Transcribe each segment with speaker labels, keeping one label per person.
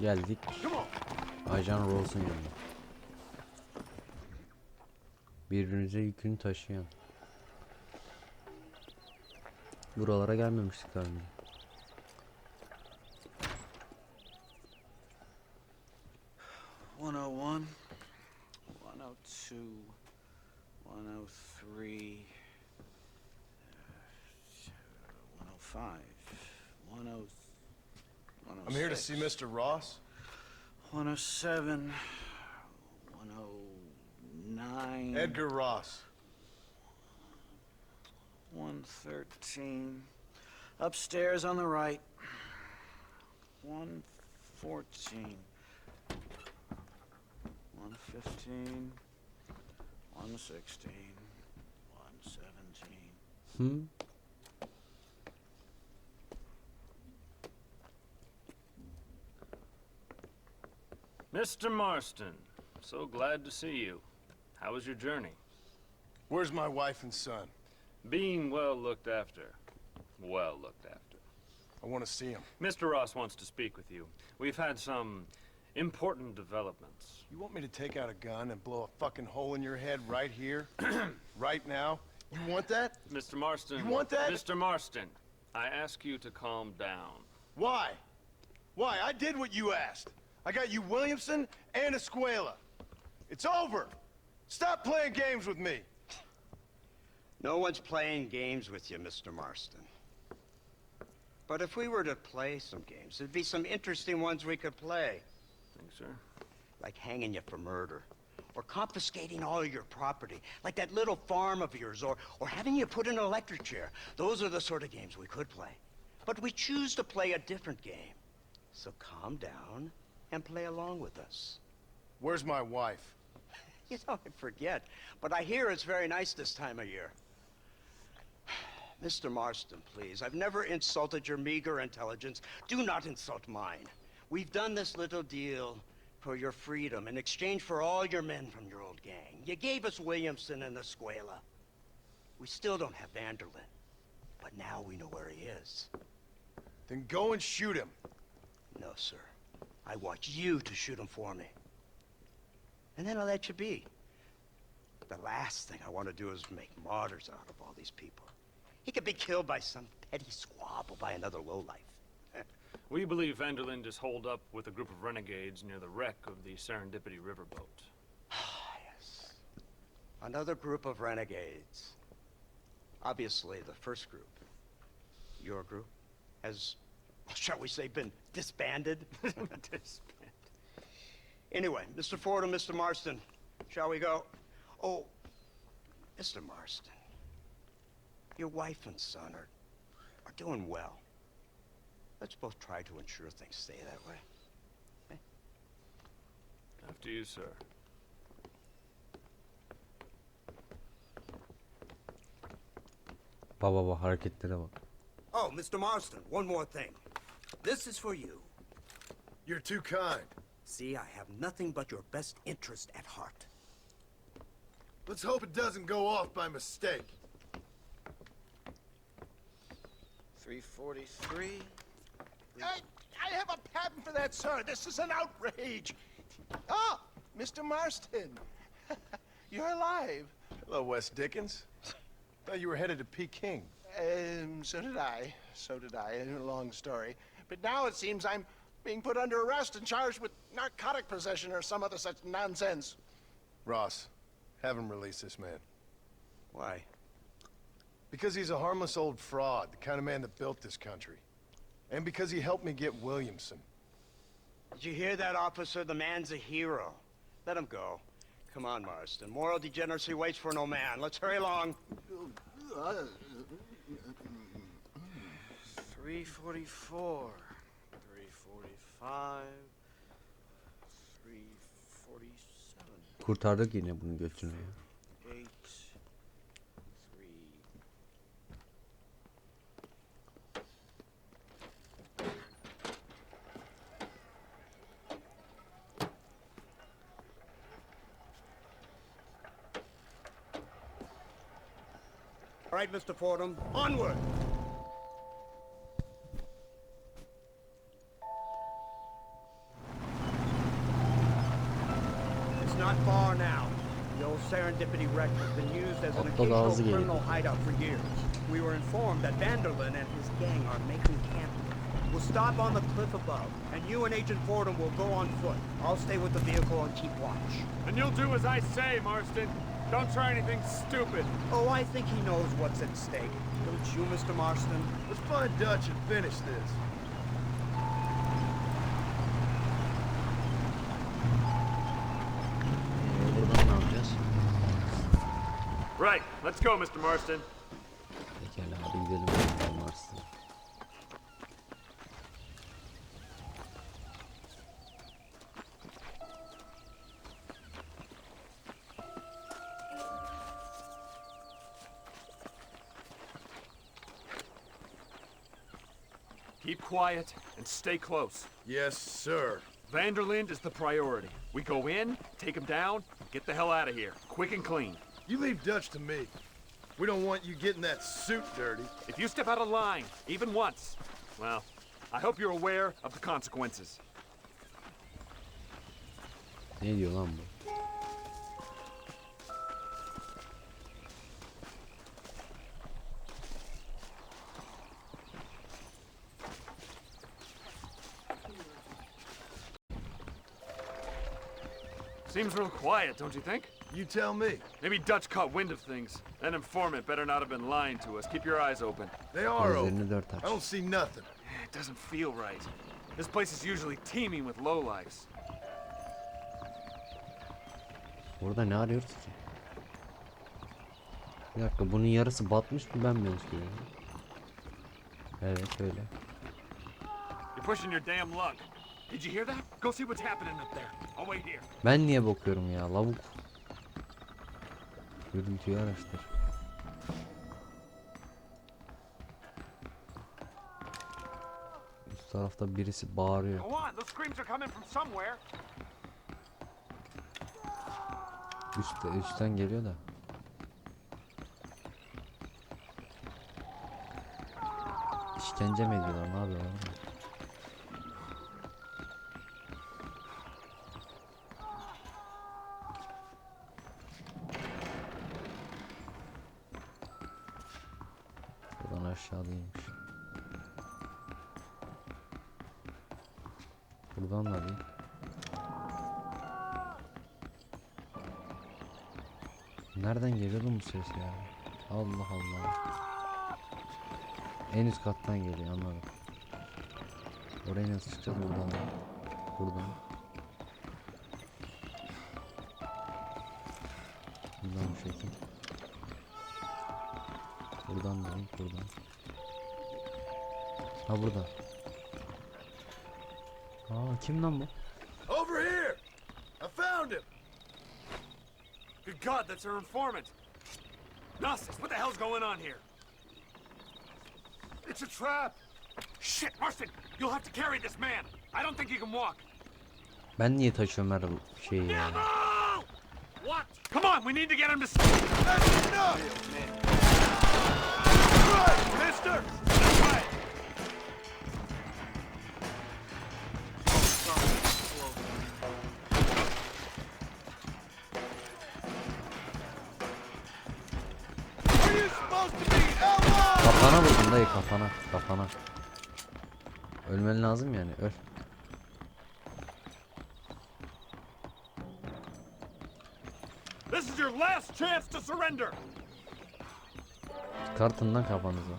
Speaker 1: Geldik. Ajan Rose'un yanına. Birbirinize yükünü taşıyan. Buralara gelmemiştik daha önce.
Speaker 2: Mr. Ross.
Speaker 3: 107, 109,
Speaker 2: Edgar Ross.
Speaker 3: 113. Upstairs on the right. 114. 115. 116. 117.
Speaker 1: Hı? Hmm?
Speaker 4: Mr. Marston, so glad to see you. How was your journey?
Speaker 2: Where's my wife and son?
Speaker 4: Being well looked after. Well looked after.
Speaker 2: I want to see him.
Speaker 4: Mr. Ross wants to speak with you. We've had some important developments.
Speaker 2: You want me to take out a gun and blow a fucking hole in your head right here? right now? You want that?
Speaker 4: Mr. Marston.
Speaker 2: You want that?
Speaker 4: Mr. Marston, I ask you to calm down.
Speaker 2: Why? Why? I did what you asked. I got you Williamson and Escuela. It's over. Stop playing games with me.
Speaker 5: No one's playing games with you, Mr. Marston. But if we were to play some games, there'd be some interesting ones we could play.
Speaker 4: Think, sir?
Speaker 5: Like hanging you for murder. Or confiscating all your property. Like that little farm of yours. Or, or having you put in an electric chair. Those are the sort of games we could play. But we choose to play a different game. So calm down and play along with us.
Speaker 2: Where's my wife?
Speaker 5: You know, I forget. But I hear it's very nice this time of year. Mr. Marston, please. I've never insulted your meager intelligence. Do not insult mine. We've done this little deal for your freedom in exchange for all your men from your old gang. You gave us Williamson and Escuela. We still don't have Vanderlyn. But now we know where he is.
Speaker 2: Then go and shoot him.
Speaker 5: No, sir. I want you to shoot him for me. And then I'll let you be. The last thing I want to do is make martyrs out of all these people. He could be killed by some petty squabble by another lowlife.
Speaker 4: We believe Vanderlind is holed up with a group of renegades near the wreck of the Serendipity riverboat.
Speaker 5: Ah, yes. Another group of renegades. Obviously, the first group, your group, has, shall we say, been disbanded.
Speaker 4: Disband.
Speaker 5: Anyway, Mr. Ford and Mr. Marston, shall we go? Oh, Mr. Marston, your wife and son are, are doing well. Let's both try to ensure things stay that way. Eh?
Speaker 4: After you, sir.
Speaker 1: Baba baba hareketlere bak.
Speaker 5: Oh, Mr. Marston, one more thing. This is for you.
Speaker 2: You're too kind.
Speaker 5: See, I have nothing but your best interest at heart.
Speaker 2: Let's hope it doesn't go off by mistake.
Speaker 3: 343.
Speaker 6: I, I have a patent for that, sir. This is an outrage. Ah, Mr. Marston. You're alive.
Speaker 2: Hello, Wes Dickens. Thought you were headed to Peking.
Speaker 6: Um, so did I. So did I. A long story. But now it seems I'm being put under arrest and charged with narcotic possession or some other such nonsense.
Speaker 2: Ross, have him release this man.
Speaker 5: Why?
Speaker 2: Because he's a harmless old fraud, the kind of man that built this country. And because he helped me get Williamson.
Speaker 5: Did you hear that, officer? The man's a hero. Let him go. Come on, Marston. Moral degeneracy waits for no man. Let's hurry along.
Speaker 3: 344. 345. 347.
Speaker 1: Kurtardık yine bunun götünü ya.
Speaker 3: 8. 3.
Speaker 5: All right, Mr. Fordham, onward! Serendipity wreck has been used as an occasional criminal hideout for years. We were informed that Vanderlyn and his gang are making camp here. We'll stop on the cliff above, and you and Agent Fordham will go on foot. I'll stay with the vehicle and keep watch.
Speaker 4: And you'll do as I say, Marston. Don't try anything stupid.
Speaker 5: Oh, I think he knows what's at stake. Don't you, Mr. Marston?
Speaker 2: Let's find Dutch and finish this.
Speaker 4: Right, let's go, Mr. Marston.
Speaker 1: Pekala hadi gidelim. bakalım Mars'ta.
Speaker 4: Keep quiet and stay close.
Speaker 2: Yes, sir.
Speaker 4: Vanderlind is the priority. We go in, take him down, get the hell out of here. Quick and clean.
Speaker 2: You leave Dutch to me. We don't want you getting that suit dirty.
Speaker 4: If you step out of line, even once, well, I hope you're aware of the consequences.
Speaker 1: Ne diyor lan bu?
Speaker 4: Seems real quiet, don't you think?
Speaker 2: You tell me.
Speaker 4: Maybe Dutch caught wind of things. That informant better not have been lying to us. Keep your eyes open.
Speaker 2: They are open. I don't see nothing.
Speaker 4: It doesn't feel right. This place is usually teeming with lowlifes.
Speaker 1: Burada ne arıyoruz ki? Bir dakika bunun yarısı batmış mı ben mi görüyorum? Evet öyle.
Speaker 4: You're pushing your damn luck. Did you hear that? Go see what's happening up there. I'll wait here.
Speaker 1: Ben niye bakıyorum ya lavuk? Görüntüyü araştır. Üst tarafta birisi bağırıyor. Üstte, üstten geliyor da. İşkence mi ediyorlar ne yapıyorlar? Ses ya? Allah Allah. En üst kattan geliyor anladım. Oraya nasıl çıkacağız buradan? da. Buradan. Buradan bu şekil. Buradan da değil, buradan. Ha burada. Aa kim lan bu?
Speaker 2: Over here! I found him!
Speaker 4: Good God, that's our informant. Gnostics, what the hell's going on here? It's a trap. Shit, Marston, you'll have to carry this man. I don't think he can walk.
Speaker 1: Ben niye taşıyorum her şeyi ya?
Speaker 4: No! What? Come on, we need to get him to. s-
Speaker 2: That's enough! Right, mister!
Speaker 1: Kafana vurdum dayı kafana kafana. Ölmen lazım yani öl.
Speaker 4: This is your last chance to surrender.
Speaker 1: Kartından kafanızı.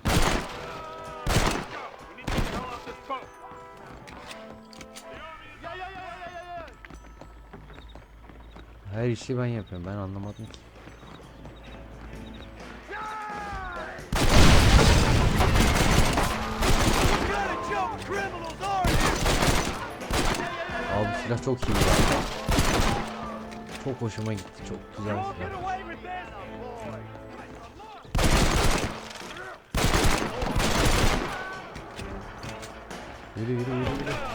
Speaker 1: Her işi ben yapıyorum. Ben anlamadım ki. Silah çok iyi ya. Çok hoşuma gitti çok güzel
Speaker 2: Won't
Speaker 1: silah.
Speaker 2: get away with this! boy!
Speaker 1: Yürü yürü yürü yürü.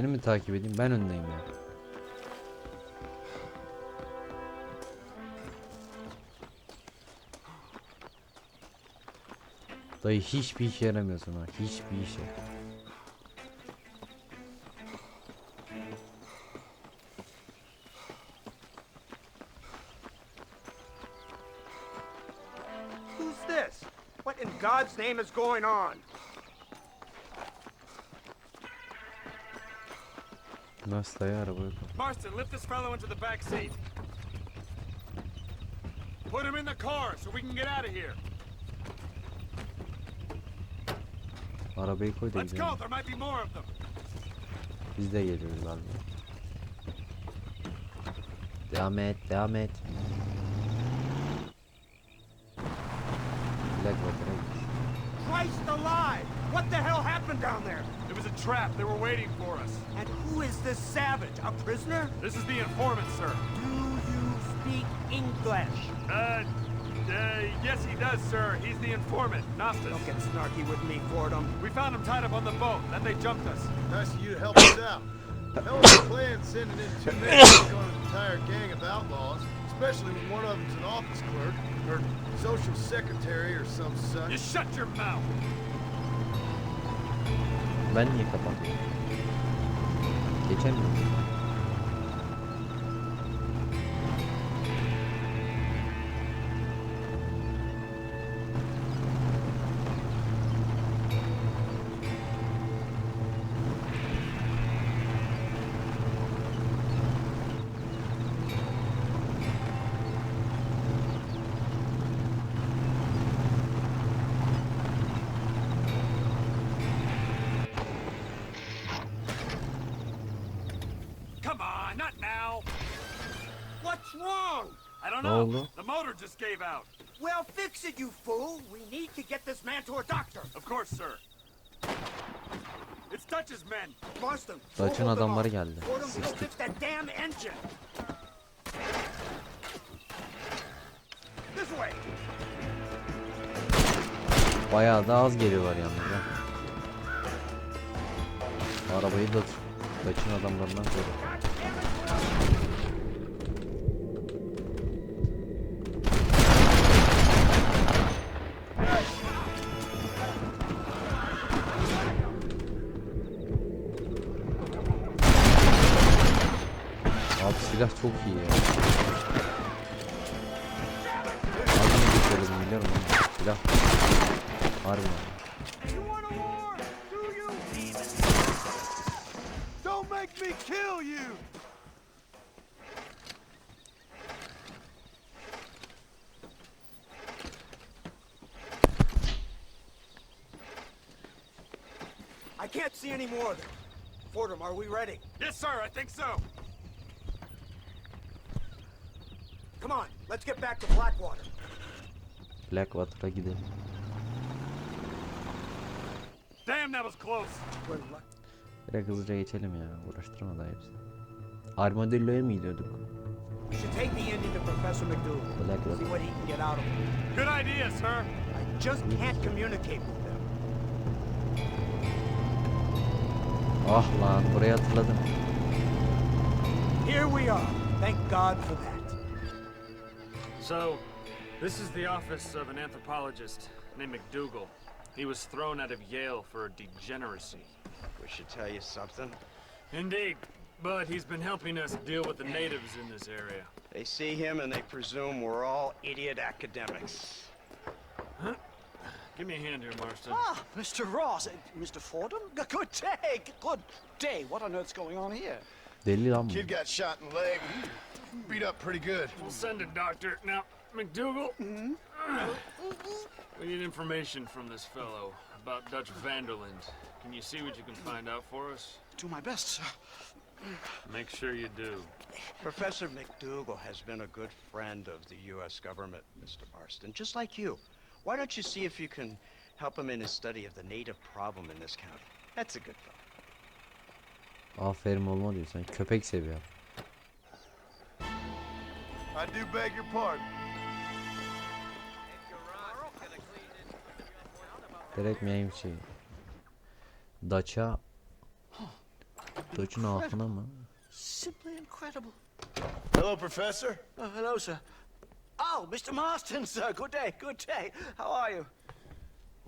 Speaker 1: Seni mi takip edeyim? Ben öndeyim ya. Yani. Dayı hiçbir işe yaramıyorsun ha. Hiçbir işe.
Speaker 5: Who's this? What in God's name is going on?
Speaker 1: Nasıl dayı arabayı koy.
Speaker 4: Marston, lift this fellow into the back seat. Put him in the car so we can get out of here.
Speaker 1: Arabayı koy da
Speaker 4: Let's
Speaker 1: gidelim.
Speaker 4: go. There might be more of them.
Speaker 1: Biz de geliyoruz abi. Devam et, devam et. Git.
Speaker 5: Christ alive! What the hell happened down there?
Speaker 4: It was a trap. They were waiting for us.
Speaker 5: And who is this savage? A prisoner?
Speaker 4: This is the informant, sir.
Speaker 5: Do you speak English?
Speaker 4: Uh, uh, yes, he does, sir. He's the informant, Nostos.
Speaker 5: Don't get snarky with me, Fordham.
Speaker 4: We found him tied up on the boat. Then they jumped us.
Speaker 2: Nice of you to help us out. Hell of a plan sending in two men to take on an entire gang of outlaws, especially when one of them's an office clerk or social secretary or some
Speaker 4: You
Speaker 2: such.
Speaker 4: shut your mouth.
Speaker 1: Ben niye kapattım?
Speaker 4: Come
Speaker 5: man to a doctor.
Speaker 4: Of course, sir. It's Dutch's men.
Speaker 5: Marston,
Speaker 1: Dutch'ın adamları geldi. Sıçtık. Bayağı da az geliyorlar yalnız ha. Arabayı da Dutch'ın adamlarından koru. Çok iyi ya. Adını geçelim biliyorum ama silah. Harbiden.
Speaker 5: You want a war? Do you?
Speaker 2: Don't make me kill you!
Speaker 5: I can't see any more of them. Fordham, are we ready?
Speaker 4: Yes, sir. I think so.
Speaker 5: Let's get back to Blackwater.
Speaker 1: Blackwater'a gidelim.
Speaker 4: Damn, that was close.
Speaker 1: Direkt hızlıca geçelim ya. Uğraştırma da hepsini. Armadillo'ya mı gidiyorduk?
Speaker 5: We should take the Indian to Professor McDougal. See
Speaker 1: Blackwater.
Speaker 5: what he can get out of him.
Speaker 4: Good idea, sir.
Speaker 5: I just can't communicate with them.
Speaker 1: Ah lan burayı hatırladım.
Speaker 5: Here we are. Thank God for that.
Speaker 4: So, this is the office of an anthropologist named McDougal. He was thrown out of Yale for degeneracy.
Speaker 5: We should tell you something.
Speaker 4: Indeed, but he's been helping us deal with the natives in this area.
Speaker 5: They see him and they presume we're all idiot academics. Huh?
Speaker 4: Give me a hand here, Marston.
Speaker 3: Ah, Mr. Ross, uh, Mr. Fordham? Good day, good day. What on earth's going on here?
Speaker 1: Deli lan bu.
Speaker 2: Kid got shot in the leg. Beat up pretty good.
Speaker 4: We'll send a doctor. Now, McDougal, mm-hmm. Mm-hmm. we need information from this fellow about Dutch Vanderland. Can you see what you can find out for us?
Speaker 3: Do my best, sir.
Speaker 4: Make sure you do.
Speaker 5: Professor McDougal has been a good friend of the U.S. government, Mr. Marston, just like you. Why don't you see if you can help him in his study of the native problem in this county? That's a good fellow.
Speaker 1: Aferin olma diyor sen köpek seviyor.
Speaker 2: I do beg your pardon.
Speaker 1: Direkt miyim şey. Daça Dutch'un altına mı?
Speaker 3: Simply incredible.
Speaker 2: Hello, Professor.
Speaker 3: Oh, hello, sir. Oh, Mr. Marston, sir. Good day, good day. How are you?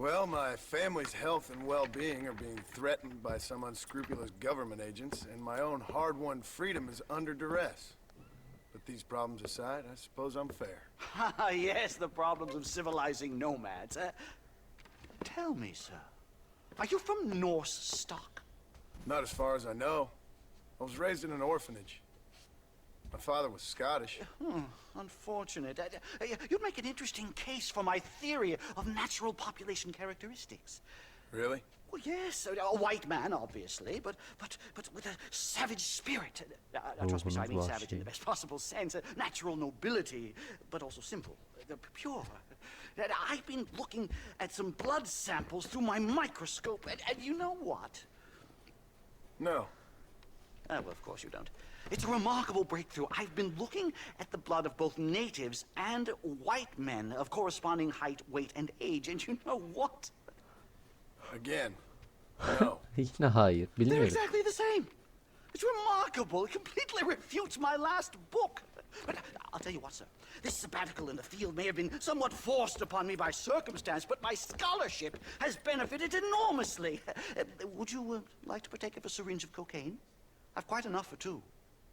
Speaker 2: Well, my family's health and well-being are being threatened by some unscrupulous government agents, and my own hard-won freedom is under duress. But these problems aside, I suppose I'm fair.
Speaker 3: Ah, yes, the problems of civilizing nomads. Uh, tell me, sir, are you from Norse stock?
Speaker 2: Not as far as I know. I was raised in an orphanage. My father was Scottish.
Speaker 3: Hmm, unfortunate. Uh, uh, you'd make an interesting case for my theory of natural population characteristics.
Speaker 2: Really?
Speaker 3: Well, yes, a, a white man, obviously, but but but with a savage spirit. Uh, uh, trust me, sir, I mean savage in the best possible sense. Uh, natural nobility, but also simple, uh, pure. Uh, I've been looking at some blood samples through my microscope, and, and you know what?
Speaker 2: No.
Speaker 3: Ah, well, of course you don't. It's a remarkable breakthrough. I've been looking at the blood of both natives and white men of corresponding height, weight, and age, and you know what?
Speaker 2: Again. No.
Speaker 1: Yine hayır.
Speaker 3: They're
Speaker 1: Bilmiyorum.
Speaker 3: exactly the same. It's remarkable. It completely refutes my last book. But I'll tell you what, sir. This sabbatical in the field may have been somewhat forced upon me by circumstance, but my scholarship has benefited enormously. Uh, would you uh, like to partake of a syringe of cocaine? I've quite enough for two.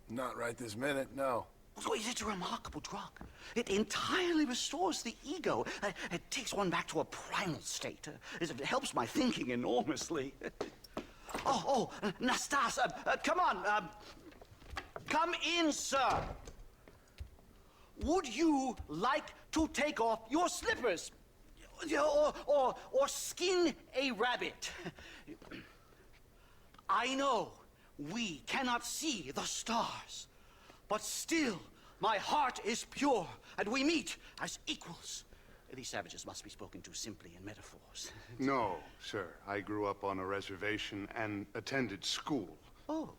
Speaker 2: Not right this minute, no.
Speaker 3: So it's a remarkable drug. It entirely restores the ego. Uh, It takes one back to a primal state. Uh, It helps my thinking enormously. Oh, oh, uh, Nastas, uh, come on. come in, sir. Would you like to take off your slippers? Or, or, or skin a rabbit? I know we cannot see the stars, but still my heart is pure, and we meet as equals. These savages must be spoken to simply in metaphors.
Speaker 7: No, sir. I grew up on a reservation and attended school.
Speaker 3: Oh,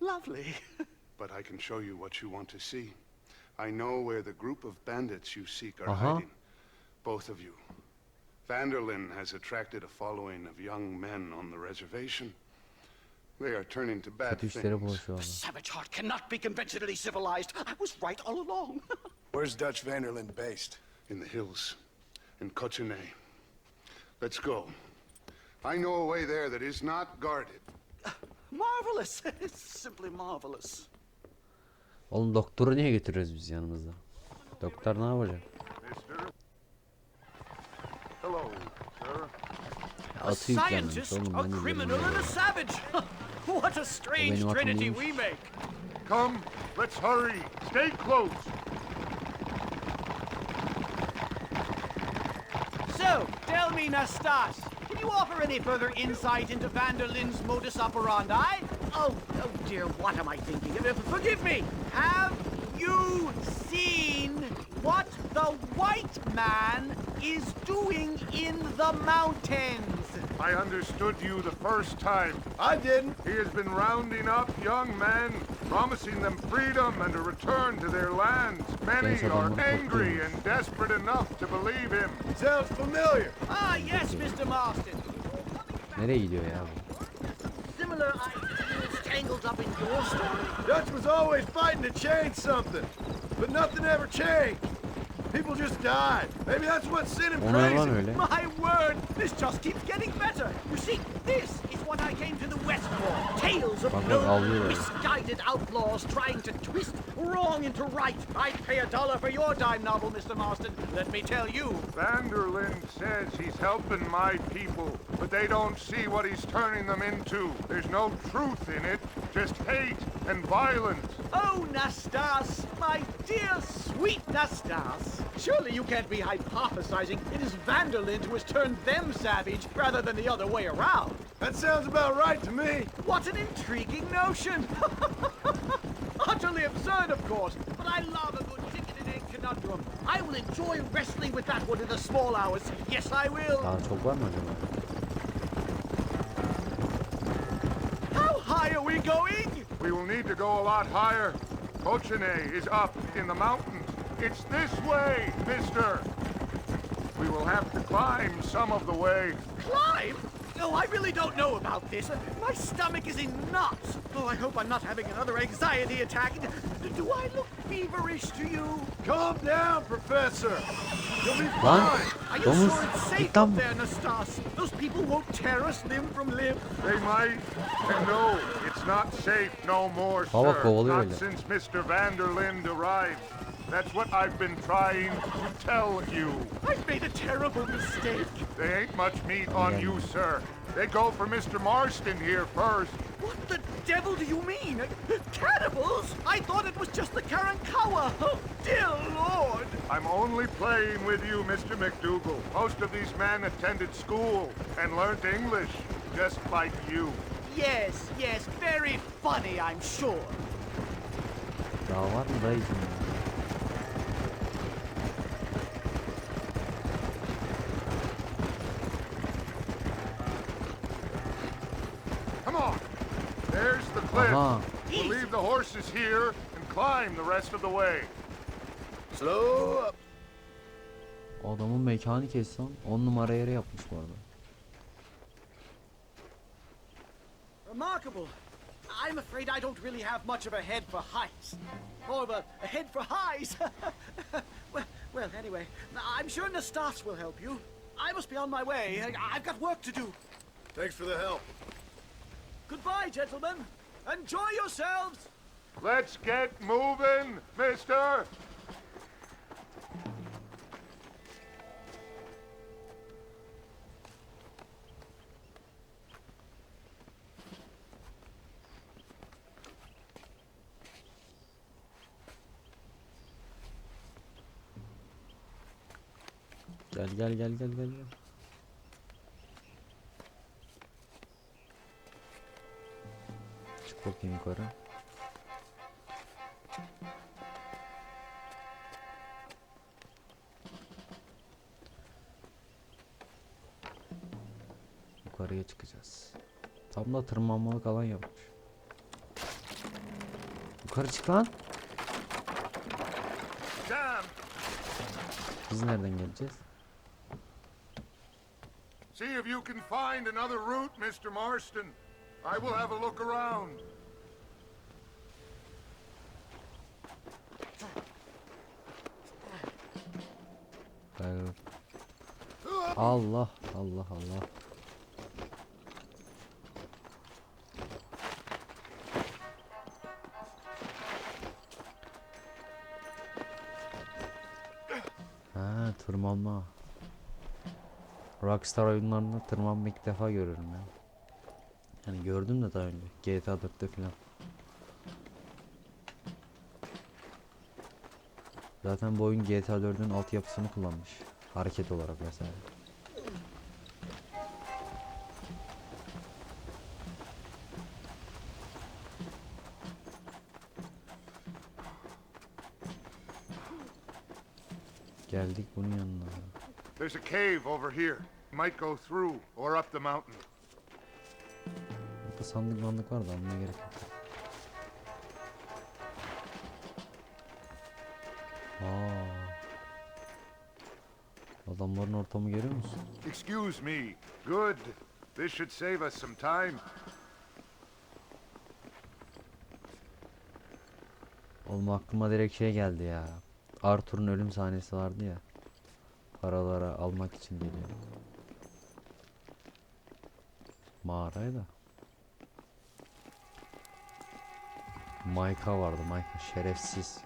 Speaker 3: lovely.
Speaker 7: But I can show you what you want to see. I know where the group of bandits you seek are
Speaker 1: Uh-huh.
Speaker 7: hiding. Both of you. Vanderlyn has attracted a following of young men on the reservation. They are turning to bad
Speaker 1: Kötü işlere
Speaker 3: savage heart cannot be conventionally civilized. I was right all along.
Speaker 2: Where's Dutch Vanderlyn based?
Speaker 7: In the hills. In Cochene. Let's go. I know a way there that is not guarded.
Speaker 3: marvelous. It's simply marvelous.
Speaker 1: Oğlum doktoru niye götürüyoruz biz yanımızda? Doktor ne yapacak?
Speaker 2: Hello, sir.
Speaker 1: Atı yüklenmemiş oğlum ben de.
Speaker 3: what a strange trinity we make.
Speaker 7: Come, let's hurry. Stay close.
Speaker 8: So, tell me, Nastas, can you offer any further insight into Vanderlyn's modus operandi? Oh, oh dear, what am I thinking? Forgive me. Have you seen what the white man is doing in the mountains?
Speaker 7: I understood you the first time.
Speaker 2: I didn't.
Speaker 7: He has been rounding up young men, promising them freedom and a return to their lands. Many are angry and desperate enough to believe him.
Speaker 2: Sounds familiar.
Speaker 8: Ah, yes, Mr. Marston.
Speaker 1: Nereye gidiyor ya bu?
Speaker 8: Similar ideas tangled up in your story.
Speaker 2: Dutch was always fighting to change something, but nothing ever changed. People just died. Maybe that's what sent him
Speaker 1: O ne
Speaker 2: crazy.
Speaker 8: My word, this just keeps getting better. You see, this is what I came to the West for. Tales of
Speaker 1: Bak bak
Speaker 8: lone,
Speaker 1: avlıyorlar.
Speaker 8: misguided outlaws trying to twist wrong into right. I'd pay a dollar for your dime novel, Mr. Marston. Let me tell you.
Speaker 7: Vanderlyn says he's helping my people, but they don't see what he's turning them into. There's no truth in it, just hate and violence.
Speaker 8: Oh, Nastas, my dear, sweet Nastas. Surely you can't be hypothesizing it is Vanderlyn who has turned them savage rather than the other way around.
Speaker 2: That sounds about right to me.
Speaker 8: What an intriguing notion! Utterly absurd, of course, but I love a good chicken and egg conundrum. I will enjoy wrestling with that one in the small hours. Yes, I will.
Speaker 1: Daha çok var mı acaba?
Speaker 8: How high are we going?
Speaker 7: We will need to go a lot higher. Cochene is up in the mountains. It's this way, mister. We will have to climb some of the way.
Speaker 8: Climb? Oh, I really don't know about this. My stomach is in knots. Oh, I hope I'm not having another anxiety attack. Do I look feverish to you?
Speaker 2: Calm down, Professor. You'll be
Speaker 1: Lan
Speaker 2: fine.
Speaker 8: Are you sure it's safe up there, Nastas? Those people won't tear us limb from limb.
Speaker 7: They might. And no, it's not safe no more,
Speaker 1: Baba
Speaker 7: sir.
Speaker 1: kovalıyor
Speaker 7: Not
Speaker 1: öyle.
Speaker 7: since Mr. Vanderlind arrived. That's what I've been trying to tell you.
Speaker 8: I've made a terrible mistake.
Speaker 7: They ain't much meat on you, sir. They go for Mr. Marston here first.
Speaker 8: What the devil do you mean? Cannibals? I thought it was just the Karankawa. Oh, dear Lord.
Speaker 7: I'm only playing with you, Mr. McDougal. Most of these men attended school and learned English, just like you.
Speaker 8: Yes, yes, very funny, I'm sure.
Speaker 1: Daha var mı dayıcım ya?
Speaker 7: Come on. There's the cliff.
Speaker 1: Aha.
Speaker 7: We'll leave the horses here and climb the rest of the way.
Speaker 2: Slow up.
Speaker 1: Adamın mekanı kes lan. 10 numara yere yapmış bu arada.
Speaker 8: Remarkable. I'm afraid I don't really have much of a head for heights. More of a, a head for highs. well, well, anyway, I'm sure Nastas will help you. I must be on my way. I- I've got work to do.
Speaker 2: Thanks for the help.
Speaker 8: Goodbye, gentlemen. Enjoy yourselves.
Speaker 7: Let's get moving, mister.
Speaker 1: Gel gel gel gel gel. Çık bakayım yukarı. Yukarıya çıkacağız. Tam da tırmanmalık alan yapmış. Yukarı çık lan. Biz nereden geleceğiz?
Speaker 7: See if you can find another route, Mr. Marston. I will have a look around.
Speaker 1: Uh, Allah Allah Allah. Rockstar oyunlarında tırmanma ilk defa görüyorum ya. Yani gördüm de daha önce. GTA 4'te falan. Zaten bu oyun GTA 4'ün altyapısını kullanmış. Hareket olarak mesela. Geldik bunun yanına.
Speaker 7: There's a cave over here. Might go through or up the mountain.
Speaker 1: Burada sandık mandık var da almaya gerek yok. Aa. Adamların ortamı görüyor musun?
Speaker 7: Excuse me. Good. This should save us some time.
Speaker 1: Oğlum aklıma direkt şey geldi ya. Arthur'un ölüm sahnesi vardı ya. Paraları almak için geliyor. Mağaraya da. Mayka vardı Mayka şerefsiz.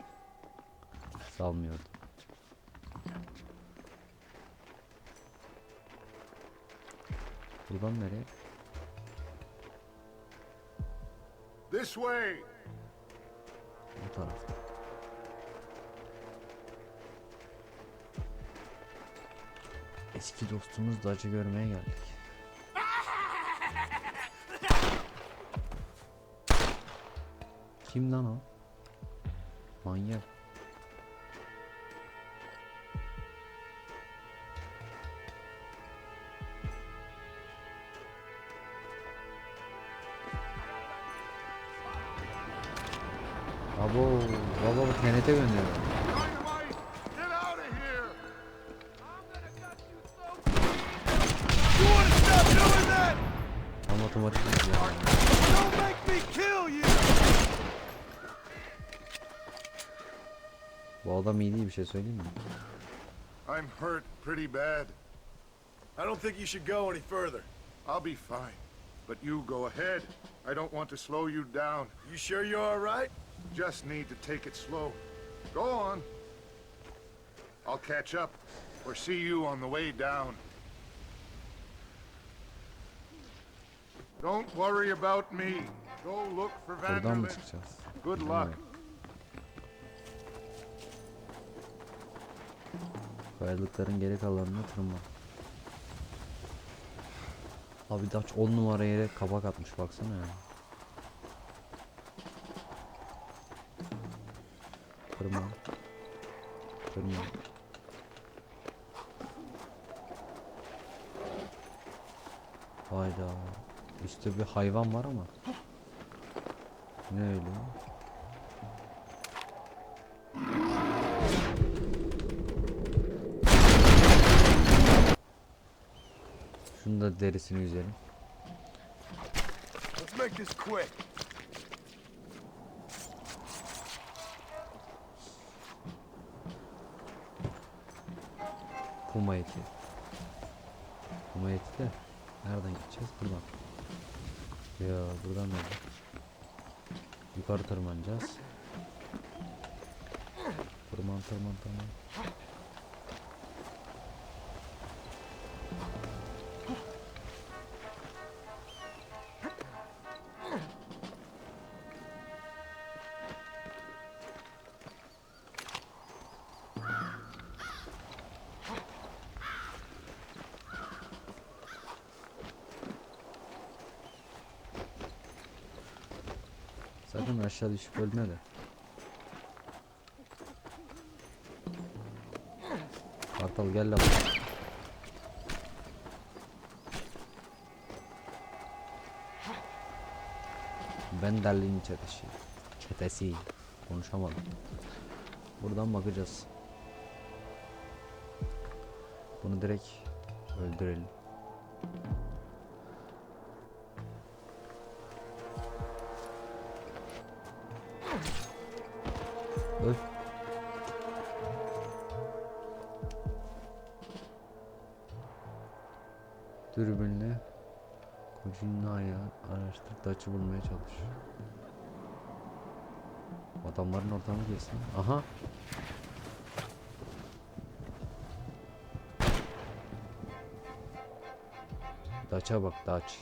Speaker 1: Salmıyordu. Buradan nereye?
Speaker 7: This way.
Speaker 1: Bu tarafta. Eski dostumuz da acı görmeye geldik. Kim lan o? Manyak. Abo, baba bu TNT gönderiyor. Şey söyleyeyim mi?
Speaker 7: I'm hurt pretty bad.
Speaker 2: I don't think you should go any further.
Speaker 7: I'll be fine. But you go ahead. I don't want to slow you down.
Speaker 2: You sure you're all right?
Speaker 7: Just need to take it slow. Go on. I'll catch up or see you on the way down. Don't worry about me. Go look for Vanderlyn. Good luck.
Speaker 1: Kayalıkların geri kalanına tırman. Abi Daç 10 numara yere kabak atmış baksana ya. Tırman. Tırman. Hayda. Üstte bir hayvan var ama. Ne öyle? Da derisini üzelim. Puma eti. Puma eti de nereden gideceğiz? Buradan. Ya buradan da. Yukarı tırmanacağız. Tırman tırman tırman. Aşağı düşüp ölme de. Kartal gel lan. Ben Derli'nin çetesi. Çetesi. Konuşamadım. Buradan bakacağız. Bunu direkt öldürelim. Öl. Dürbünle Kocinin ayağı araştır Daç'ı bulmaya çalış. Adamların ortamı kesin. Aha. Daç'a bak Daç.